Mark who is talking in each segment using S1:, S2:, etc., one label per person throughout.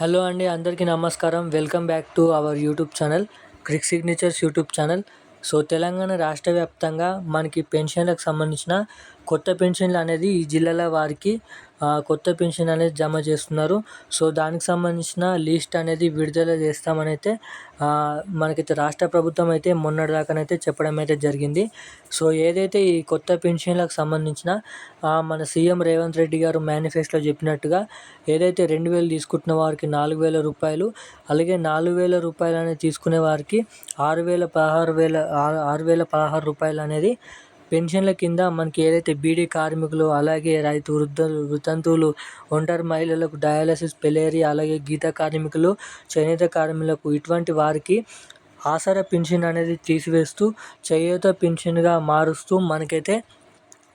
S1: Hello అండి అందరికీ నమస్కారం. Welcome back to our YouTube channel cric signatures YouTube channel. So Telangana రాష్ట్ర వ్యాప్తంగా మనకి పెన్షన్లకు సంబంధించిన కొత్త పెన్షన్లు అనేది ఈ జిల్లాల వారికి కొత్త పెన్షన్ అనేది జమ చేస్తున్నారు. సో దానికి సంబంధించిన లిస్ట్ అనేది విడుదల చేస్తామని అయితే మనకైతే రాష్ట్ర ప్రభుత్వం అయితే మొన్నటి దాకానైతే చెప్పడం అయితే జరిగింది. సో ఏదైతే ఈ కొత్త పెన్షన్లకు సంబంధించిన మన సీఎం రేవంత్ రెడ్డి గారు మేనిఫెస్టోలో చెప్పినట్టుగా ఏదైతే రెండు వేలు తీసుకుంటున్న వారికి నాలుగు వేల రూపాయలు అలాగే నాలుగు వేల రూపాయలు అనేది తీసుకునే వారికి ఆరు వేల పదహారు వేల ఆరు వేల పదహారు రూపాయలు అనేది పెన్షన్ల కింద మనకి ఏదైతే బీడీ కార్మికులు అలాగే రైతు వృద్ధ వితంతువులు ఒంటరి మహిళలకు డయాలసిస్ పెలేరి అలాగే గీత కార్మికులు చేనేత కార్మికులకు ఇటువంటి వారికి ఆసరా పెన్షన్ అనేది తీసివేస్తూ చేయూత పెన్షన్గా మారుస్తూ మనకైతే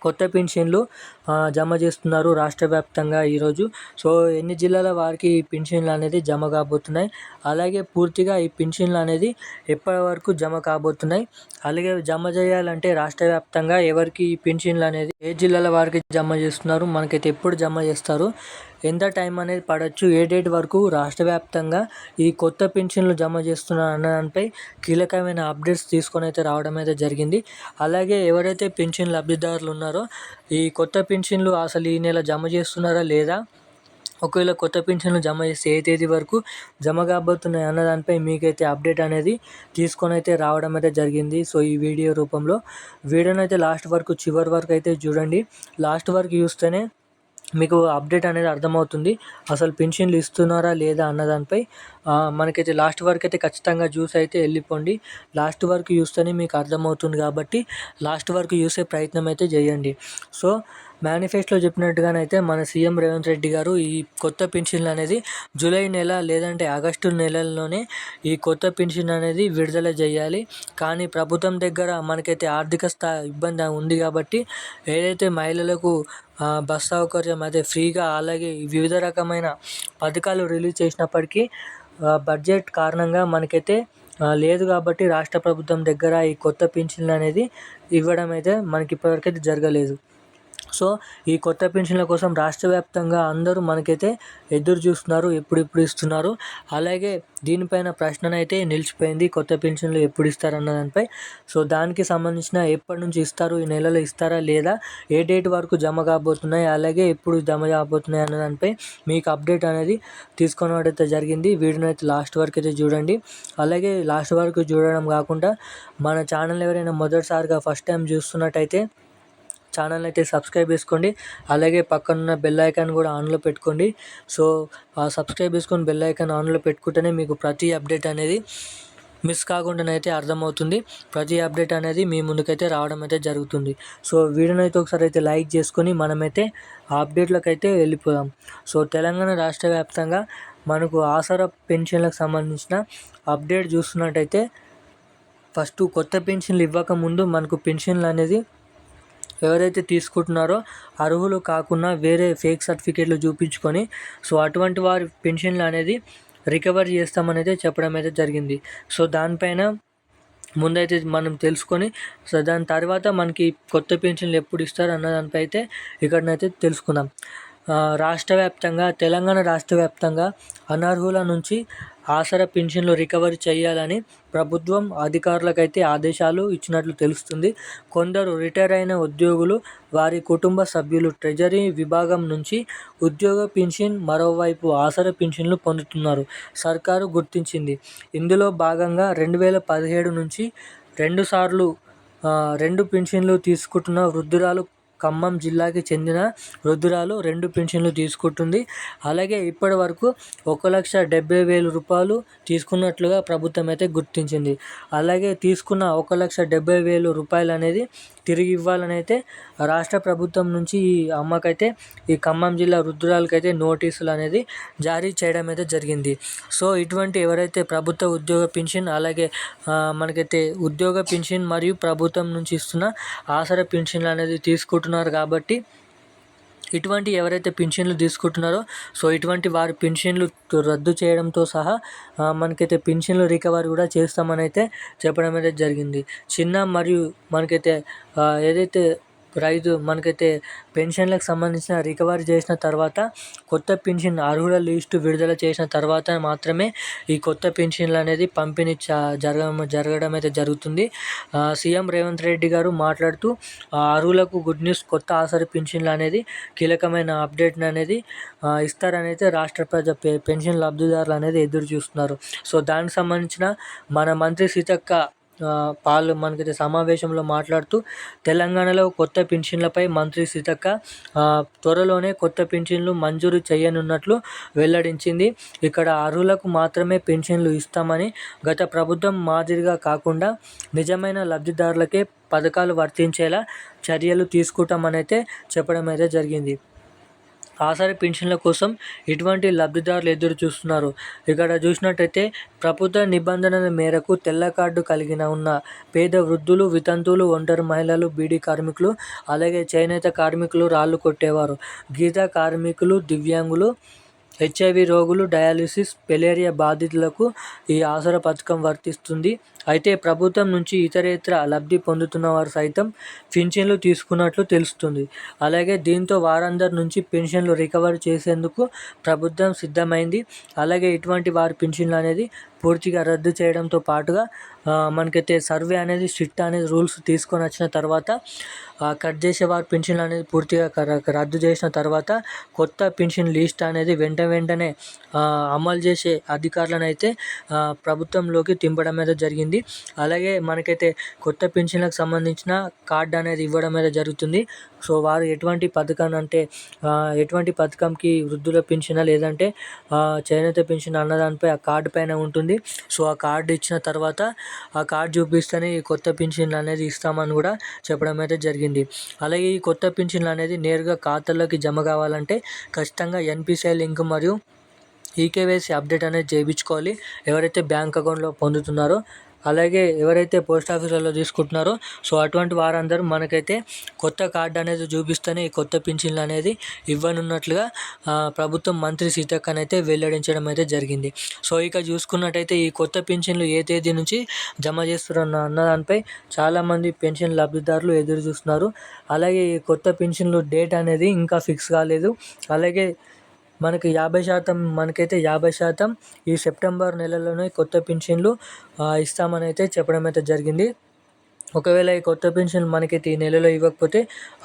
S1: కొత్త పెన్షన్లు జమ చేస్తున్నారు రాష్ట్ర వ్యాప్తంగా ఈరోజు. సో ఎన్ని జిల్లాల వారికి ఈ పెన్షన్లు అనేది జమ కాబోతున్నాయి? అలాగే పూర్తిగా ఈ పెన్షన్లు అనేది ఎప్పటి వరకు జమ కాబోతున్నాయి? అలాగే జమ చేయాలంటే రాష్ట్ర వ్యాప్తంగా ఎవరికి ఈ పెన్షన్లు అనేది ఏ జిల్లాల వారికి జమ చేస్తున్నారు? మనకైతే ఎప్పుడు జమ చేస్తారు? ఎంత టైం అనేది పడవచ్చు ఏ డేట్ వరకు రాష్ట్ర వ్యాప్తంగా ఈ కొత్త పెన్షన్లు జమ చేస్తున్నారు అన్న దానిపై కీలకమైన అప్డేట్స్ తీసుకొని అయితే రావడం అయితే జరిగింది. అలాగే ఎవరైతే పెన్షన్ లబ్ధిదారులు ఉన్నారో ఈ కొత్త పెన్షన్లు అసలు ఈ నెల జమ చేస్తున్నారా లేదా? ఒకవేళ కొత్త పెన్షన్లు జమ చేస్తే ఏ తేదీ వరకు జమ కాబోతున్నాయి అన్న దానిపై మీకైతే అప్డేట్ అనేది తీసుకొని అయితే రావడం అయితే జరిగింది. సో ఈ వీడియో రూపంలో వీడియోని అయితే లాస్ట్ వరకు చివరి వరకు అయితే చూడండి. లాస్ట్ వరకు చూస్తేనే మీకు అప్డేట్ అనేది అర్థమవుతుంది. అసలు పెన్షన్లు ఇస్తున్నారా లేదా అన్న దానిపై మనకైతే లాస్ట్ వరకు అయితే ఖచ్చితంగా చూసి అయితే వెళ్ళిపోండి. లాస్ట్ వరకు చూస్తేనే మీకు అర్థమవుతుంది కాబట్టి లాస్ట్ వరకు చూసే ప్రయత్నం అయితే చేయండి. సో మేనిఫెస్టోలో చెప్పినట్టుగానైతే మన సీఎం రేవంత్ రెడ్డి గారు ఈ కొత్త పెన్షన్లు అనేది జూలై నెల లేదంటే ఆగస్టు నెలల్లోనే ఈ కొత్త పెన్షన్ అనేది విడుదల చేయాలి. కానీ ప్రభుత్వం దగ్గర మనకైతే ఆర్థిక స్థా ఇబ్బంది ఉంది కాబట్టి ఏదైతే మహిళలకు బస్ సౌకర్యం అదే ఫ్రీగా అలాగే వివిధ రకమైన పథకాలు రిలీజ్ చేసినప్పటికీ బడ్జెట్ కారణంగా మనకైతే లేదు కాబట్టి రాష్ట్ర ప్రభుత్వం దగ్గర ఈ కొత్త పింఛన్లు అనేది ఇవ్వడం అయితే మనకి ఇప్పటివరకు జరగలేదు. సో ఈ కొత్త పెన్షన్ల కోసం రాష్ట్ర వ్యాప్తంగా అందరూ మనకైతే ఎదురు చూస్తున్నారు ఎప్పుడెప్పుడు ఇస్తున్నారు. అలాగే దీనిపైన ప్రశ్న అయితే నిలిచిపోయింది కొత్త పెన్షన్లు ఎప్పుడు ఇస్తారన్న దానిపై. సో దానికి సంబంధించిన ఎప్పటి నుంచి ఇస్తారు ఈ నెలలో ఇస్తారా లేదా ఏ డేట్ వరకు జమ కాబోతున్నాయి అలాగే ఎప్పుడు జమ కాబోతున్నాయి అన్న దానిపై మీకు అప్డేట్ అనేది తీసుకున్నట్టయితే జరిగింది. వీడియోని అయితే లాస్ట్ వరకు అయితే చూడండి. అలాగే లాస్ట్ వరకు చూడడం కాకుండా మన ఛానల్ ఎవరైనా మొదటిసారిగా ఫస్ట్ టైం చూస్తున్నట్టయితే ఛానల్ అయితే సబ్స్క్రైబ్ చేసుకోండి. అలాగే పక్కనున్న బెల్ ఐకాన్ కూడా ఆన్లో పెట్టుకోండి. సో సబ్స్క్రైబ్ చేసుకొని బెల్ ఐకాన్ ఆన్లో పెట్టుకుంటేనే మీకు ప్రతి అప్డేట్ అనేది మిస్ కాకుండానైతే అర్థమవుతుంది. ప్రతి అప్డేట్ అనేది మీ ముందుకైతే రావడం అయితే జరుగుతుంది. సో వీడియోని అయితే ఒకసారి అయితే లైక్ చేసుకొని మనమైతే ఆ అప్డేట్లకు అయితే వెళ్ళిపోదాం. సో తెలంగాణ రాష్ట్ర వ్యాప్తంగా మనకు ఆసరా పెన్షన్లకు సంబంధించిన అప్డేట్ చూస్తున్నట్టయితే ఫస్ట్ కొత్త పెన్షన్లు ఇవ్వకముందు మనకు పెన్షన్లు అనేది ఎవరైతే తీసుకుంటున్నారో అర్హులు కాకుండా వేరే ఫేక్ సర్టిఫికేట్లు చూపించుకొని సో అటువంటి వారి పెన్షన్లు అనేది రికవర్ చేస్తామని చెప్పడం అయితే జరిగింది. సో దానిపైన ముందైతే మనం తెలుసుకొని సో దాని తర్వాత మనకి కొత్త పెన్షన్లు ఎప్పుడు ఇస్తారు అన్న దానిపై అయితే ఇక్కడనైతే తెలుసుకుందాం. రాష్ట్ర వ్యాప్తంగా తెలంగాణ రాష్ట్ర వ్యాప్తంగా అనర్హుల నుంచి ఆసరా పింఛన్లు రికవరీ చేయాలని ప్రభుత్వం అధికారులకైతే ఆదేశాలు ఇచ్చినట్లు తెలుస్తుంది. కొందరు రిటైర్ అయిన ఉద్యోగులు వారి కుటుంబ సభ్యులు ట్రెజరీ విభాగం నుంచి ఉద్యోగ పింఛన్ మరోవైపు ఆసరా పింఛన్లు పొందుతున్నారు. సర్కారు గుర్తించింది. ఇందులో భాగంగా రెండు వేల పదిహేడు నుంచి రెండుసార్లు రెండు పింఛన్లు తీసుకుంటున్న వృద్ధురాలు ఖమ్మం జిల్లాకి చెందిన వృద్ధురాలు రెండు పెన్షన్లు తీసుకుంటుంది. అలాగే ఇప్పటి వరకు ఒక లక్ష డెబ్బై వేలు రూపాయలు తీసుకున్నట్లుగా ప్రభుత్వం అయితే గుర్తించింది. అలాగే తీసుకున్న ఒక లక్ష డెబ్బై వేలు రూపాయలు అనేది తిరిగి ఇవ్వాలని అయితే రాష్ట్ర ప్రభుత్వం నుంచి ఈ అమ్మకైతే ఈ ఖమ్మం జిల్లా వృద్ధురాలకైతే నోటీసులు అనేది జారీ చేయడం అయితే జరిగింది. సో ఇటువంటి ఎవరైతే ప్రభుత్వ ఉద్యోగ పెన్షన్ అలాగే మనకైతే ఉద్యోగ పెన్షన్ మరియు ప్రభుత్వం నుంచి ఇస్తున్న ఆసర పెన్షన్లు అనేది తీసుకుంటున్న తీసుకుంటున్నారు కాబట్టి ఇటువంటి ఎవరైతే పెన్షన్లు తీసుకుంటున్నారో సో ఇటువంటి వారి పెన్షన్లు రద్దు చేయడంతో సహా మనకైతే పెన్షన్లు రికవరీ కూడా చేస్తామని అయితే చెప్పడం అయితే జరిగింది. చిన్న మరియు మనకైతే ఏదైతే రైతు మనకైతే పెన్షన్లకు సంబంధించిన రికవరీ చేసిన తర్వాత కొత్త పెన్షన్ అర్హుల లిస్టు విడుదల చేసిన తర్వాత మాత్రమే ఈ కొత్త పెన్షన్లు అనేది పంపిణీ జరగడం జరగడం అయితే జరుగుతుంది. సీఎం రేవంత్ రెడ్డి గారు మాట్లాడుతూ అర్హులకు గుడ్ న్యూస్ కొత్త ఆసరి పెన్షన్లు అనేది కీలకమైన అప్డేట్ అనేది ఇస్తారని అయితే రాష్ట్ర ప్రజ పెన్షన్ లబ్ధిదారులు అనేది ఎదురు చూస్తున్నారు సో దానికి సంబంధించిన మన మంత్రి సీతక్క పాలు మనకైతే సమావేశంలో మాట్లాడుతూ తెలంగాణలో కొత్త పెన్షన్లపై మంత్రి సీతక్క త్వరలోనే కొత్త పెన్షన్లు మంజూరు చేయనున్నట్లు వెల్లడించింది. ఇక్కడ అర్హులకు మాత్రమే పెన్షన్లు ఇస్తామని గత ప్రభుత్వం మాదిరిగా కాకుండా నిజమైన లబ్ధిదారులకే పథకాలు వర్తించేలా చర్యలు తీసుకుంటామనైతే చెప్పడం అయితే జరిగింది. ఆసరి పింఛన్ల కోసం ఎటువంటి లబ్ధిదారులు ఎదురు చూస్తున్నారు? ఇక్కడ చూసినట్టయితే ప్రభుత్వ నిబంధనల మేరకు తెల్ల కార్డు కలిగిన ఉన్న పేద వృద్ధులు వితంతువులు ఒంటరి మహిళలు బీడీ కార్మికులు అలాగే చేనేత కార్మికులు రాళ్ళు కొట్టేవారు. గీత కార్మికులు దివ్యాంగులు హెచ్ఐవి రోగులు డయాలిసిస్ పెలేరియా బాధితులకు ఈ ఆసరా పథకం వర్తిస్తుంది. అయితే ప్రభుత్వం నుంచి ఇతరేతర లబ్ధి పొందుతున్న వారు సైతం పింఛన్లు తీసుకున్నట్లు తెలుస్తుంది. అలాగే దీంతో వారందరి నుంచి పెన్షన్లు రికవర్ చేసేందుకు ప్రభుత్వం సిద్ధమైంది. అలాగే ఇటువంటి వారి పెన్షన్లు అనేది పూర్తిగా రద్దు చేయడంతో పాటుగా మనకైతే సర్వే అనేది స్ట్రిక్ట్ అనేది రూల్స్ తీసుకొని వచ్చిన తర్వాత కట్ చేసే వారి పెన్షన్లు అనేది పూర్తిగా రద్దు చేసిన తర్వాత కొత్త పెన్షన్ లిస్ట్ అనేది వెంట వెంటనే అమలు చేసే అధికారులను అయితే ప్రభుత్వంలోకి తింపడం అయితే జరిగింది. అలాగే మనకైతే కొత్త పెన్షన్లకు సంబంధించిన కార్డు అనేది ఇవ్వడం అయితే జరుగుతుంది. సో వారు ఎటువంటి పథకాన్ని అంటే ఎటువంటి పథకంకి వృద్ధుల పెన్షన్ లేదంటే చేనేత పెన్షన్ అన్నదానిపై ఆ కార్డు పైన ఉంటుంది. సో ఆ కార్డు ఇచ్చిన తర్వాత ఆ కార్డు చూపిస్తేనే ఈ కొత్త పెన్షన్లు అనేది ఇస్తామని కూడా చెప్పడం అయితే జరిగింది. అలాగే ఈ కొత్త పెన్షన్లు అనేది నేరుగా ఖాతాలోకి జమ కావాలంటే ఖచ్చితంగా ఎన్పిసిఐ లింక్ మరియు ఈకేవైసీ అప్డేట్ అనేది చేయించుకోవాలి. ఎవరైతే బ్యాంక్ అకౌంట్లో పొందుతున్నారో అలాగే ఎవరైతే పోస్ట్ ఆఫీసులలో తీసుకుంటున్నారో సో అటువంటి వారందరూ మనకైతే కొత్త కార్డు అనేది చూపిస్తేనే ఈ కొత్త పింఛన్లు అనేది ఇవ్వనున్నట్లుగా ప్రభుత్వం మంత్రి సీతక్కన్ అయితే వెల్లడించడం అయితే జరిగింది. సో ఇక చూసుకున్నట్టయితే ఈ కొత్త పింఛన్లు ఏ తేదీ నుంచి జమ చేస్తున్న అన్న దానిపై చాలామంది పెన్షన్ లబ్ధిదారులు ఎదురు చూస్తున్నారు. అలాగే ఈ కొత్త పెన్షన్లు డేట్ అనేది ఇంకా ఫిక్స్ కాలేదు. అలాగే మనకి యాభై శాతం మనకైతే యాభై శాతం ఈ సెప్టెంబర్ నెలలోనే కొత్త పింఛన్లు ఇస్తామని అయితే చెప్పడం అయితే జరిగింది. ఒకవేళ ఈ కొత్త పెన్షన్ మనకైతే ఈ నెలలో ఇవ్వకపోతే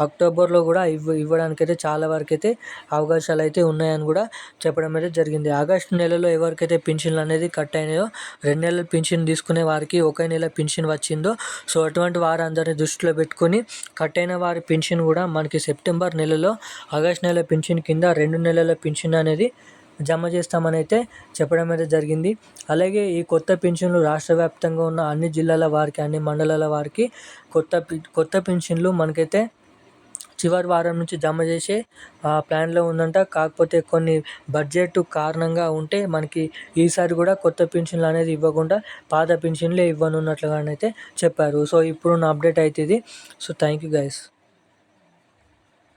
S1: అక్టోబర్లో కూడా ఇవ్వ ఇవ్వడానికి అయితే చాలా వరకు అయితే అవకాశాలు అయితే ఉన్నాయని కూడా చెప్పడం అయితే జరిగింది. ఆగస్టు నెలలో ఎవరికైతే పెన్షన్లు అనేది కట్ అయినాయో రెండు నెలల పెన్షన్ తీసుకునే వారికి ఒకే నెల పెన్షన్ వచ్చిందో సో అటువంటి వారందరిని దృష్టిలో పెట్టుకొని కట్ అయిన వారి పెన్షన్ కూడా మనకి సెప్టెంబర్ నెలలో ఆగస్ట్ నెల పెన్షన్ కింద రెండు నెలల పెన్షన్ అనేది జమ చేస్తామని అయితే చెప్పడం అయితే జరిగింది. అలాగే ఈ కొత్త పెన్షన్లు రాష్ట్ర వ్యాప్తంగా ఉన్న అన్ని జిల్లాల వారికి అన్ని మండలాల వారికి కొత్త కొత్త పెన్షన్లు మనకైతే చివరి వారం నుంచి జమ చేసే ప్లాన్లో ఉందంట. కాకపోతే కొన్ని బడ్జెట్ కారణంగా ఉంటే మనకి ఈసారి కూడా కొత్త పెన్షన్లు అనేది ఇవ్వకుండా పాత పెన్షన్లే ఇవ్వనున్నట్లుగానైతే చెప్పారు. సో ఇప్పుడున్న అప్డేట్ అయితే ఇది సో థ్యాంక్ యూ గైస్